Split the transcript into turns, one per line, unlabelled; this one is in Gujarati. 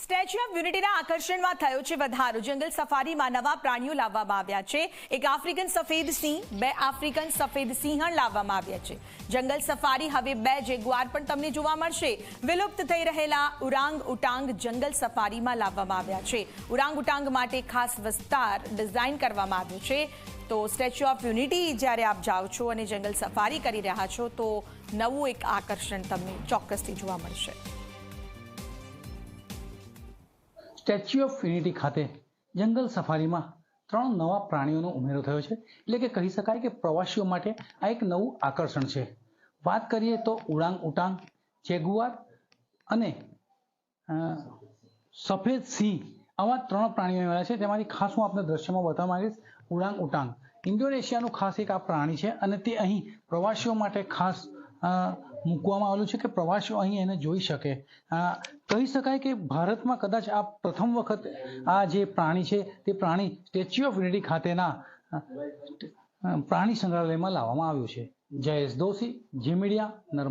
સ્ટેચ્યુ ઓફ યુનિટીના આકર્ષણમાં થયો છે વધારો. જંગલ સફારીમાં નવા પ્રાણીઓ લાવવામાં આવ્યા છે. એક આફ્રિકન સફેદ સિંહ, બે આફ્રિકન સફેદ સિંહણ લાવવામાં આવ્યા છે. જંગલ સફારી હવે બે જેગુઆર પણ તમને જોવા મળશે. વિલુપ્ત થઈ રહેલા ઉરાંગ ઉટાંગ જંગલ સફારીમાં લાવવામાં આવ્યા છે. ઉરાંગ ઉટાંગ માટે ખાસ વિસ્તાર ડિઝાઇન કરવામાં આવ્યો છે. તો સ્ટેચ્યુ ઓફ યુનિટી જ્યારે આપ જાઓ છો અને જંગલ સફારી કરી રહ્યા છો, તો નવું એક આકર્ષણ તમને ચોક્કસથી જોવા મળશે.
સ્ટેચ્યુ ઓફ યુનિટી ખાતે જંગલ સફારીમાં ત્રણ નવા પ્રાણીઓનો ઉમેરો થયો છે. એટલે કે કહી શકાય કે પ્રવાસીઓ માટે આ એક નવું આકર્ષણ છે. વાત કરીએ તો ઉડાંગ ઉટાંગ જેગુઆર અને સફેદ સિંહ આવા ત્રણ પ્રાણીઓ મળ્યા છે. તેમાંથી ખાસ હું આપને દ્રશ્યમાં બતાવવા માંગીશ. ઉડાંગ ઉટાંગ ઇન્ડોનેશિયાનું ખાસ એક આ પ્રાણી છે અને તે અહીં પ્રવાસીઓ માટે ખાસ મૂકવામાં આવેલું છે કે પ્રવાસીઓ અહીં એને જોઈ શકે. કહી શકાય કે ભારતમાં કદાચ આ પ્રથમ વખત આ જે પ્રાણી છે, તે પ્રાણી સ્ટેચ્યુ ઓફ યુનિટી ખાતેના પ્રાણી સંગ્રહાલયમાં લાવવામાં આવ્યું છે. જયેશ દોશી જી મીડિયા નર્મદા.